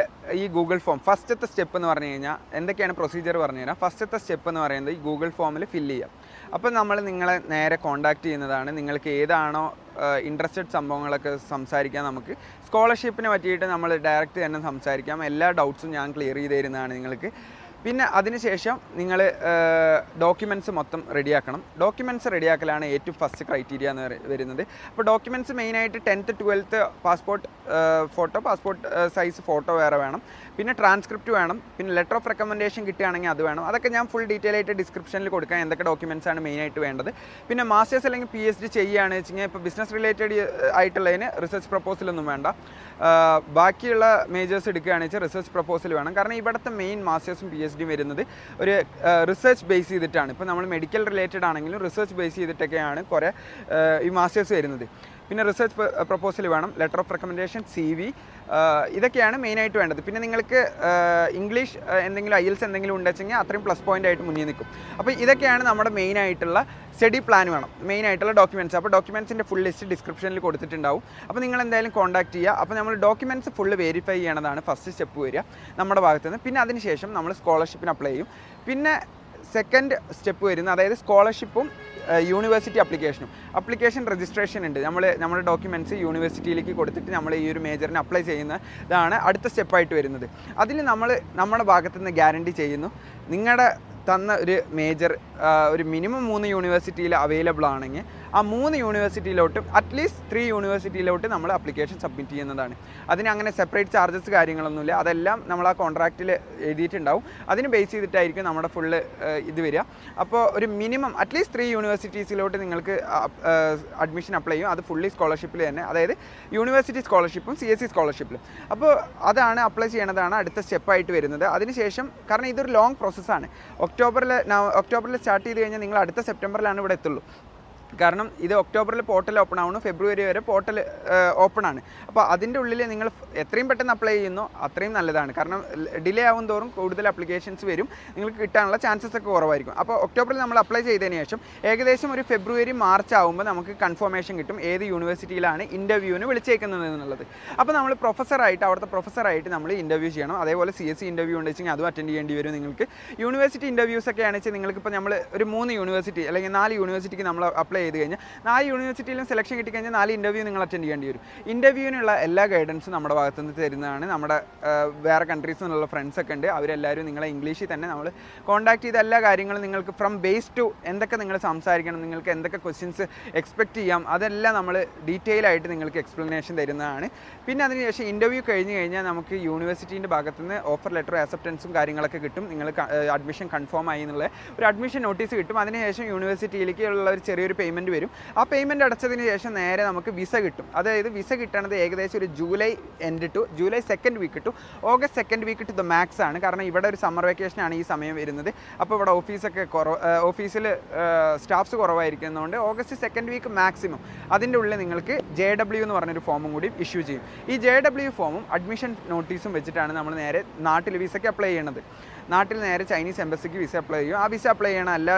ഈ ഗൂഗിൾ ഫോം ഫസ്റ്റത്തെ സ്റ്റെപ്പ് എന്ന് പറഞ്ഞു കഴിഞ്ഞാൽ എന്തൊക്കെയാണ് പ്രൊസീജിയർ പറഞ്ഞു തരാം? ഫസ്റ്റത്തെ സ്റ്റെപ്പ് എന്ന് പറയുന്നത് ഈ ഗൂഗിൾ ഫോമിൽ ഫില്ല് ചെയ്യാം. അപ്പോൾ നമ്മൾ നിങ്ങളെ നേരെ കോൺടാക്റ്റ് ചെയ്യുന്നതാണ്. നിങ്ങൾക്ക് ഏതാണോ ഇൻട്രസ്റ്റഡ് സംഭവങ്ങളൊക്കെ സംസാരിക്കാം നമുക്ക്. സ്കോളർഷിപ്പിനെ പറ്റിയിട്ട് നമ്മൾ ഡയറക്റ്റ് തന്നെ സംസാരിക്കാം. എല്ലാ ഡൗട്ട്സും ഞാൻ ക്ലിയർ ചെയ്ത് തരുന്നതാണ് നിങ്ങൾക്ക്. പിന്നെ അതിനുശേഷം നിങ്ങൾ ഡോക്യുമെന്റ്സ് മൊത്തം റെഡിയാക്കണം ഡോക്യുമെന്റ്സ് റെഡിയാക്കലാണ് ഏറ്റവും ഫസ്റ്റ് ക്രൈറ്റീരിയ എന്ന് വരുന്നത്. അപ്പോൾ ഡോക്യുമെന്റ്സ് മെയിനായിട്ട് tenth twelfth passport photo passport size photo വേറെ വേണം. പിന്നെ ട്രാൻസ്ക്രിപ്റ്റ് വേണം. പിന്നെ ലെറ്റർ ഓഫ് റെക്കമെൻഡേഷൻ കിട്ടുകയാണെങ്കിൽ അത് വേണം. അതൊക്കെ ഞാൻ ഫുൾ ഡീറ്റെയിൽ ആയിട്ട് ഡിസ്ക്രിപ്ഷനിൽ കൊടുക്കാം. എന്തൊക്കെ ഡോക്യുമെന്റ്സ് ആണ് മെയിനായിട്ട് വേണ്ടത്. പിന്നെ മാസ്റ്റേഴ്സ് അല്ലെങ്കിൽ പി എച്ച് ഡി ചെയ്യുകയാണെന്ന് വെച്ച് കഴിഞ്ഞാൽ ഇപ്പോൾ ബിസിനസ് റിലേറ്റഡ് ആയിട്ടുള്ളതിന് റിസർച്ച് പ്രപ്പോസലൊന്നും വേണ്ട. ബാക്കിയുള്ള മേജേഴ്സ് എടുക്കുകയാണെന്ന് വെച്ചാൽ റിസർച്ച് പ്രപ്പോസൽ വേണം. കാരണം ഇവിടുത്തെ മെയിൻ മാസ്റ്റേഴ്സും പി എച്ച് ഡിയും വരുന്നത് ഒരു റിസർച്ച് ബേസ് ചെയ്തിട്ടാണ്. ഇപ്പോൾ നമ്മൾ മെഡിക്കൽ റിലേറ്റഡ് ആണെങ്കിലും റിസർച്ച് ബേസ് ചെയ്തിട്ടൊക്കെയാണ് കുറേ ഈ മാസ്റ്റേഴ്സ് വരുന്നത്. പിന്നെ റിസർച്ച് പ്രപ്പോസൽ വേണം letter of recommendation C V ഇതൊക്കെയാണ് മെയിനായിട്ട് വേണ്ടത്. പിന്നെ നിങ്ങൾക്ക് ഇംഗ്ലീഷ് എന്തെങ്കിലും ഐ എൽസ് എന്തെങ്കിലും ഉണ്ടെച്ചെങ്കിൽ അത്രയും പ്ലസ് പോയിന്റ് ആയിട്ട് മുന്നിൽ നിൽക്കും. അപ്പോൾ ഇതൊക്കെയാണ് നമ്മുടെ മെയിനായിട്ടുള്ള സ്റ്റഡി പ്ലാൻ വേണം. മെയിൻ ആയിട്ടുള്ള ഡോക്യുമെന്റ്സ് അപ്പോൾ ഡോക്യുമെന്റ്സിന്റെ ഫുൾ ലിസ്റ്റ് ഡിസ്ക്രിപ്ഷനിൽ കൊടുത്തിട്ടുണ്ടാവും. അപ്പോൾ നിങ്ങൾ എന്തായാലും കോൺടാക്ട് ചെയ്യുക. അപ്പോൾ നമ്മൾ ഡോക്യുമെന്റ്സ് ഫുൾ വെരിഫൈ ചെയ്യണതാണ് ഫസ്റ്റ് സ്റ്റെപ്പ് വരിക നമ്മുടെ ഭാഗത്തുനിന്ന്. പിന്നെ അതിനുശേഷം നമ്മൾ സ്കോളർഷിപ്പിന് അപ്ലൈ ചെയ്യും. പിന്നെ സെക്കൻഡ് സ്റ്റെപ്പ് വരുന്ന അതായത് സ്കോളർഷിപ്പും യൂണിവേഴ്സിറ്റി അപ്ലിക്കേഷനും അപ്ലിക്കേഷൻ രജിസ്ട്രേഷൻ ഉണ്ട്. നമ്മൾ നമ്മുടെ ഡോക്യുമെന്റ്സ് യൂണിവേഴ്സിറ്റിയിലേക്ക് കൊടുത്തിട്ട് നമ്മൾ ഈ ഒരു മേജറിന് അപ്ലൈ ചെയ്യുന്ന ഇതാണ് അടുത്ത സ്റ്റെപ്പായിട്ട് വരുന്നത്. അതിൽ നമ്മൾ നമ്മുടെ ഭാഗത്തു നിന്ന് ഗ്യാരണ്ടി ചെയ്യുന്നു. നിങ്ങളുടെ തന്ന ഒരു മേജർ ഒരു മിനിമം മൂന്ന് യൂണിവേഴ്സിറ്റിയിൽ അവൈലബിൾ ആണെങ്കിൽ ആ മൂന്ന് യൂണിവേഴ്സിറ്റിയിലോട്ടും അറ്റ്ലീസ്റ്റ് ത്രീ യൂണിവേഴ്സിറ്റിയിലോട്ട് നമ്മൾ അപ്ലിക്കേഷൻ സബ്മിറ്റ് ചെയ്യുന്നതാണ്. അതിന് അങ്ങനെ സെപ്പറേറ്റ് ചാർജസ് കാര്യങ്ങളൊന്നുമില്ല. അതെല്ലാം നമ്മൾ ആ കോൺട്രാക്റ്റിൽ എഴുതിയിട്ടുണ്ടാവും. അതിന് ബേസ് ചെയ്തിട്ടായിരിക്കും നമ്മുടെ ഫുള്ള് ഇത് വരിക. അപ്പോൾ ഒരു മിനിമം അറ്റ്ലീസ്റ്റ് ത്രീ യൂണിവേഴ്സിറ്റീസിലോട്ട് നിങ്ങൾക്ക് അഡ്മിഷൻ അപ്ലൈ ചെയ്യും. അത് ഫുള്ളി സ്കോളർഷിപ്പിൽ തന്നെ. അതായത് യൂണിവേഴ്സിറ്റി സ്കോളർഷിപ്പും സി എസ് സി സ്കോളർഷിപ്പിലും അപ്പോൾ അതാണ് അപ്ലൈ ചെയ്യണതാണ് അടുത്ത സ്റ്റെപ്പായിട്ട് വരുന്നത്. അതിനുശേഷം കാരണം ഇതൊരു ലോങ് പ്രോസസ്സാണ് ഒക്ടോബറിൽ ഒക്ടോബറിൽ സ്റ്റാർട്ട് ചെയ്ത് കഴിഞ്ഞാൽ നിങ്ങൾ അടുത്ത സെപ്റ്റംബറിലാണ് ഇവിടെ എത്തുള്ളൂ. കാരണം ഇത് ഒക്ടോബറിൽ പോർട്ടൽ ഓപ്പൺ ആവുന്നു ഫെബ്രുവരി വരെ പോർട്ടൽ ഓപ്പൺ ആണ്. അപ്പോൾ അതിന്റെ ഉള്ളിൽ നിങ്ങൾ എത്രയും പെട്ടെന്ന് അപ്ലൈ ചെയ്യുന്നു അത്രയും നല്ലതാണ്. കാരണം ഡിലേ ആവും തോറും കൂടുതൽ അപ്ലിക്കേഷൻസ് വരും നിങ്ങൾക്ക് കിട്ടാനുള്ള ചാൻസസ് ഒക്കെ കുറവായിരിക്കും. അപ്പോൾ ഒക്ടോബറിൽ നമ്മൾ അപ്ലൈ ചെയ്തതിന് ശേഷം ഏകദേശം ഒരു ഫെബ്രുവരി മാർച്ച് ആകുമ്പോൾ നമുക്ക് കൺഫർമേഷൻ കിട്ടും ഏത് യൂണിവേഴ്സിറ്റിയിലാണ് ഇന്റർവ്യൂവിന് വിളിച്ചേക്കുന്നത് എന്നുള്ളത്. അപ്പോൾ നമ്മൾ പ്രൊഫസറായിട്ട് അവിടുത്തെ പ്രൊഫസറായിട്ട് നമ്മൾ ഇന്റർവ്യൂ ചെയ്യണം. അതേപോലെ സി എസ് സി ഇന്റർവ്യൂ ഉണ്ട് വെച്ചാൽ അതും അറ്റൻഡ് ചെയ്യേണ്ടി വരും നിങ്ങൾക്ക്. യൂണിവേഴ്സിറ്റി ഇന്റർവ്യൂസ് ഒക്കെ ആണെന്ന് വെച്ചാൽ നിങ്ങൾക്കിപ്പോൾ നമ്മൾ ഒരു മൂന്ന് യൂണിവേഴ്സിറ്റി അല്ലെങ്കിൽ നാല് യൂണിവേഴ്സിറ്റിക്ക് നമ്മൾ അപ്ലൈ ചെയ്ത് കഴിഞ്ഞാൽ നാല് യൂണിവേഴ്സിറ്റിയിലും സെലക്ഷൻ കിട്ടിക്കഴിഞ്ഞാൽ നാല് ഇന്റർവ്യൂ നിങ്ങൾ അറ്റൻഡ് ചെയ്യേണ്ടി വരും. ഇന്റർവ്യൂവിനുള്ള എല്ലാ ഗൈഡൻസും നമ്മുടെ ഭാഗത്തുനിന്ന് തരുന്നതാണ്. നമ്മുടെ വേറെ കൺട്രീസിൽ നിന്നുള്ള ഫ്രണ്ട്സ് ഒക്കെ ഉണ്ട്. അവരെല്ലാവരും നിങ്ങളെ ഇംഗ്ലീഷിൽ തന്നെ നമ്മൾ കോൺടാക്ട് ചെയ്ത എല്ലാ കാര്യങ്ങളും നിങ്ങൾക്ക് ഫ്രം ബേസ് ടു എന്തൊക്കെ നിങ്ങൾ സംസാരിക്കണം നിങ്ങൾക്ക് എന്തൊക്കെ ക്വസ്റ്റ്യൻസ് എക്സ്പെക്ട് ചെയ്യാം അതെല്ലാം നമ്മൾ ഡീറ്റെയിൽ ആയിട്ട് നിങ്ങൾക്ക് എക്സ്പ്ലനേഷൻ തരുന്നതാണ്. പിന്നെ അതിനുശേഷം ഇന്റർവ്യൂ കഴിഞ്ഞ് കഴിഞ്ഞാൽ നമുക്ക് യൂണിവേഴ്സിറ്റീന്റെ ഭാഗത്തുനിന്ന് ഓഫർ ലെറ്റർ ആക്സെപ്റ്റൻസും കാര്യങ്ങളൊക്കെ കിട്ടും. നിങ്ങൾ അഡ്മിഷൻ കൺഫേം ആയി എന്നുള്ള ഒരു അഡ്മിഷൻ നോട്ടീസ് കിട്ടും. അതിനുശേഷം യൂണിവേഴ്സിറ്റിയിലേക്ക് ഉള്ള ഒരു ചെറിയൊരു പേയ്മെന്റ് വരും. ആ പേയ്മെന്റ് അടച്ചതിന് ശേഷം നേരെ നമുക്ക് വിസ കിട്ടും. അതായത് വിസ കിട്ടണത് ഏകദേശം ഒരു July end to July second week to August second week to the max ആണ്. കാരണം ഇവിടെ ഒരു സമ്മർ വെക്കേഷനാണ് ഈ സമയം വരുന്നത്. അപ്പോൾ ഇവിടെ ഓഫീസൊക്കെ കുറവ് ഓഫീസിൽ സ്റ്റാഫ്സ് കുറവായിരിക്കുന്നതുകൊണ്ട് ഓഗസ്റ്റ് സെക്കൻഡ് വീക്ക് മാക്സിമം അതിന്റെ ഉള്ളിൽ നിങ്ങൾക്ക് ജെ ഡബ്ല്യു എന്ന് പറഞ്ഞൊരു ഫോമും കൂടി ഇഷ്യൂ ചെയ്യും. ഈ ജെ ഡബ്ല്യു ഫോമും അഡ്മിഷൻ നോട്ടീസും വെച്ചിട്ടാണ് നമ്മൾ നേരെ നാട്ടിൽ വിസയ്ക്ക് അപ്ലൈ ചെയ്യണത്. നാട്ടിൽ നേരെ ചൈനീസ് എംബസിക്ക് വിസ അപ്ലൈ ചെയ്യും. ആ വിസ അപ്ലൈ ചെയ്യണ എല്ലാ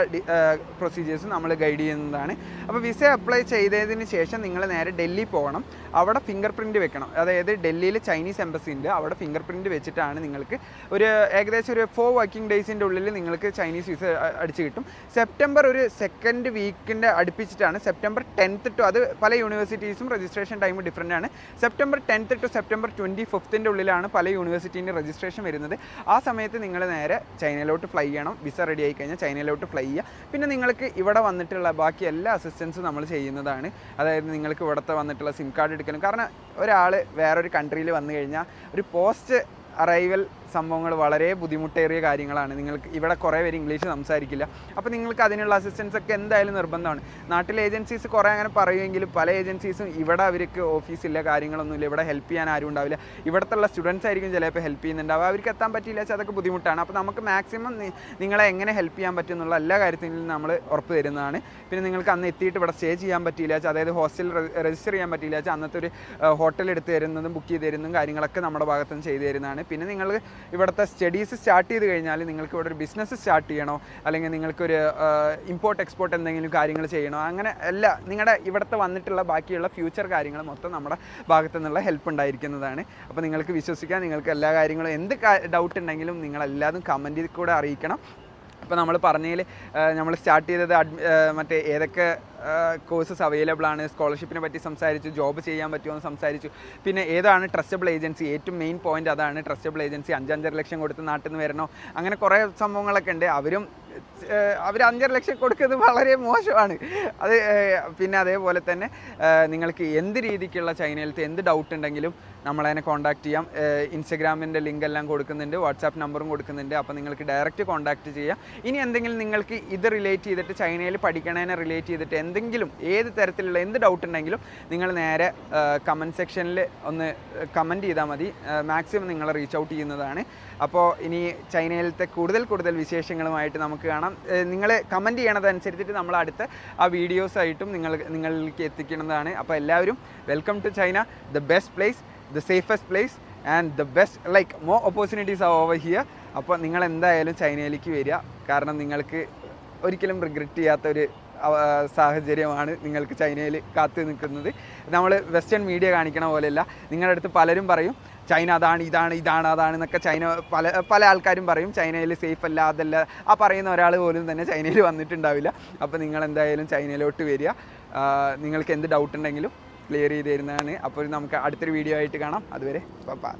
പ്രൊസീജിയേഴ്സും നമ്മൾ ഗൈഡ് ചെയ്യുന്നതാണ്. അപ്പോൾ വിസ അപ്ലൈ ചെയ്തതിന് ശേഷം നിങ്ങൾ നേരെ ഡൽഹി പോകണം. അവിടെ ഫിംഗർ പ്രിന്റ് വെക്കണം. അതായത് ഡൽഹിയിൽ ചൈനീസ് എംബസി ഉണ്ട്. അവിടെ ഫിംഗർ പ്രിന്റ് വെച്ചിട്ടാണ് നിങ്ങൾക്ക് ഒരു ഏകദേശം ഒരു ഫോർ വർക്കിംഗ് ഡേയ്സിന്റെ ഉള്ളിൽ നിങ്ങൾക്ക് ചൈനീസ് വിസ അടിച്ച് കിട്ടും. സെപ്റ്റംബർ ഒരു സെക്കൻഡ് വീക്കിന്റെ അടുപ്പിച്ചിട്ടാണ് സെപ്റ്റംബർ ടെൻത്ത് ടു അത് പല യൂണിവേഴ്സിറ്റീസും രജിസ്ട്രേഷൻ ടൈം ഡിഫറെന്റ് ആണ്. September tenth to September twenty ഫിഫ്ത്തിന്റെ ഉള്ളിലാണ് പല യൂണിവേഴ്സിറ്റീന്റെ രജിസ്ട്രേഷൻ വരുന്നത്. ആ സമയത്ത് നിങ്ങൾ നേരെ ചൈനയിലോട്ട് ഫ്ലൈ ചെയ്യണം. വിസ റെഡി ആയി കഴിഞ്ഞാൽ ചൈനയിലോട്ട് ഫ്ലൈ ചെയ്യുക പിന്നെ നിങ്ങൾക്ക് ഇവിടെ വന്നിട്ടുള്ള ബാക്കി എല്ലാ അസിസ്റ്റൻസും നമ്മൾ ചെയ്യുന്നതാണ്. അതായത് നിങ്ങൾക്ക് ഇവിടുത്തെ വന്നിട്ടുള്ള സിം കാർഡ് എടുക്കലും കാരണം ഒരാൾ വേറൊരു കൺട്രിയിൽ വന്നു കഴിഞ്ഞാൽ ഒരു പോസ്റ്റ് അറൈവൽ സംഭവങ്ങൾ വളരെ ബുദ്ധിമുട്ടേറിയ കാര്യങ്ങളാണ്. നിങ്ങൾക്ക് ഇവിടെ കുറേ പേര് ഇംഗ്ലീഷ് സംസാരിക്കില്ല. അപ്പോൾ നിങ്ങൾക്ക് അതിനുള്ള അസിസ്റ്റൻസ് ഒക്കെ എന്തായാലും നിർബന്ധമാണ്. നാട്ടിലെ ഏജൻസീസ് കുറേ അങ്ങനെ പറയുമെങ്കിലും പല ഏജൻസീസും ഇവിടെ അവർക്ക് ഓഫീസില്ല കാര്യങ്ങളൊന്നുമില്ല ഇവിടെ ഹെൽപ്പ് ചെയ്യാൻ ആരും ഉണ്ടാവില്ല. ഇവിടുത്തെ സ്റ്റുഡൻസ് ആയിരിക്കും ചിലപ്പോൾ ഹെൽപ്പ് ചെയ്യുന്നുണ്ടാവുക. അവർക്ക് എത്താൻ പറ്റിയില്ല വെച്ചാൽ അതൊക്കെ ബുദ്ധിമുട്ടാണ്. അപ്പോൾ നമുക്ക് മാക്സിമം നിങ്ങളെ എങ്ങനെ ഹെൽപ്പ് ചെയ്യാൻ പറ്റും എന്നുള്ള എല്ലാ കാര്യത്തിലും നമ്മൾ ഉറപ്പ് തരുന്നതാണ്. പിന്നെ നിങ്ങൾക്ക് അന്ന് എത്തിയിട്ട് ഇവിടെ സ്റ്റേ ചെയ്യാൻ പറ്റിയില്ല വെച്ചാൽ അതായത് ഹോസ്റ്റൽ രജിസ്റ്റർ ചെയ്യാൻ പറ്റിയില്ല വെച്ചാൽ അന്നത്തെ ഒരു ഹോട്ടൽ എടുത്ത് തരുന്നതും ബുക്ക് ചെയ്ത് തരുന്നതും കാര്യങ്ങളൊക്കെ നമ്മുടെ ഭാഗത്തുനിന്ന് ചെയ്തു തരുന്നതാണ്. പിന്നെ നിങ്ങൾ ഇവിടുത്തെ സ്റ്റഡീസ് സ്റ്റാർട്ട് ചെയ്ത് കഴിഞ്ഞാൽ നിങ്ങൾക്ക് ഇവിടെ ഒരു ബിസിനസ് സ്റ്റാർട്ട് ചെയ്യണോ? അല്ലെങ്കിൽ നിങ്ങൾക്കൊരു ഇമ്പോർട്ട് എക്സ്പോർട്ട് എന്തെങ്കിലും കാര്യങ്ങൾ ചെയ്യണോ? അങ്ങനെ അല്ല നിങ്ങളുടെ ഇവിടുത്തെ വന്നിട്ടുള്ള ബാക്കിയുള്ള ഫ്യൂച്ചർ കാര്യങ്ങൾ മൊത്തം നമ്മുടെ ഭാഗത്തു നിന്നുള്ള ഹെൽപ്പ് ഉണ്ടായിരിക്കുന്നതാണ്. അപ്പോൾ നിങ്ങൾക്ക് വിശ്വസിക്കാം നിങ്ങൾക്ക് എല്ലാ കാര്യങ്ങളും എന്ത് ഡൗട്ട് ഉണ്ടെങ്കിലും നിങ്ങളെല്ലാതും കമന്റിൽ കൂടെ അറിയിക്കണം. അപ്പോൾ നമ്മൾ പറഞ്ഞതിൽ നമ്മൾ സ്റ്റാർട്ട് ചെയ്തത് അഡ്മി മറ്റേ ഏതൊക്കെ കോഴ്സസ് അവൈലബിൾ ആണ്. സ്കോളർഷിപ്പിനെ പറ്റി സംസാരിച്ചു ജോബ് ചെയ്യാൻ പറ്റുമോ എന്ന് സംസാരിച്ചു. പിന്നെ ഏതാണ് ട്രസ്റ്റബിൾ ഏജൻസി ഏറ്റവും മെയിൻ പോയിന്റ് അതാണ് ട്രസ്റ്റബിൾ ഏജൻസി അഞ്ചഞ്ചര ലക്ഷം കൊടുത്ത് നാട്ടിൽ നിന്ന് വരണോ? അങ്ങനെ കുറേ സംഭവങ്ങളൊക്കെ ഉണ്ട്. അവരും അവർ അഞ്ചര ലക്ഷം കൊടുക്കുന്നത് വളരെ മോശമാണ്. അത് പിന്നെ അതേപോലെ തന്നെ നിങ്ങൾക്ക് എന്ത് രീതിക്കുള്ള ചൈനയിലത്തെ എന്ത് ഡൗട്ട് ഉണ്ടെങ്കിലും നമ്മളതിനെ കോൺടാക്ട് ചെയ്യാം. ഇൻസ്റ്റഗ്രാമിന്റെ ലിങ്ക് എല്ലാം കൊടുക്കുന്നുണ്ട് വാട്സാപ്പ് നമ്പറും കൊടുക്കുന്നുണ്ട്. അപ്പോൾ നിങ്ങൾക്ക് ഡയറക്റ്റ് കോൺടാക്ട് ചെയ്യാം. ഇനി എന്തെങ്കിലും നിങ്ങൾക്ക് ഇത് റിലേറ്റ് ചെയ്തിട്ട് ചൈനയിൽ പഠിക്കണതിനെ റിലേറ്റ് ചെയ്തിട്ട് എന്തെങ്കിലും ഏത് തരത്തിലുള്ള എന്ത് ഡൗട്ട് ഉണ്ടെങ്കിലും നിങ്ങൾ നേരെ കമന്റ് സെക്ഷനിൽ ഒന്ന് കമന്റ് ചെയ്താൽ മതി. മാക്സിമം നിങ്ങൾ റീച്ച് ഔട്ട് ചെയ്യുന്നതാണ്. അപ്പോൾ ഇനി ചൈനയിലത്തെ കൂടുതൽ കൂടുതൽ വിശേഷങ്ങളുമായിട്ട് നമുക്ക് കാണാം. നിങ്ങൾ കമന്റ് ചെയ്യണതനുസരിച്ചിട്ട് നമ്മൾ അടുത്ത ആ വീഡിയോസായിട്ടും നിങ്ങൾ നിങ്ങളിലേക്ക് എത്തിക്കുന്നതാണ്. അപ്പോൾ എല്ലാവരും welcome to China the best place the safest place and the best like more opportunities all over here അപ്പോൾ നിങ്ങൾ എന്തായാലും ചൈനയിലേക്ക് വരിക. കാരണം നിങ്ങൾക്ക് ഒരിക്കലും റിഗ്രറ്റ് ചെയ്യാത്ത ഒരു സാഹചര്യമാണ് നിങ്ങൾക്ക് ചൈനയിൽ കാത്തു നിൽക്കുന്നത്. നമ്മൾ വെസ്റ്റേൺ മീഡിയ കാണിക്കണ പോലെയല്ല. നിങ്ങളുടെ അടുത്ത് പലരും പറയും ചൈന അതാണ് ഇതാണ് ഇതാണ് അതാണ് എന്നൊക്കെ ചൈന പല പല ആൾക്കാരും പറയും ചൈനയിൽ സേഫ് അല്ല അതല്ല ആ പറയുന്ന ഒരാൾ പോലും തന്നെ ചൈനയിൽ വന്നിട്ടുണ്ടാവില്ല. അപ്പോൾ നിങ്ങൾ എന്തായാലും ചൈനയിലോട്ട് വരിക. നിങ്ങൾക്ക് എന്ത് ഡൗട്ട് ഉണ്ടെങ്കിലും ക്ലിയർ ചെയ്ത് തരുന്നതാണ്. അപ്പോൾ നമുക്ക് അടുത്തൊരു വീഡിയോ ആയിട്ട് കാണാം. അതുവരെ ബൈ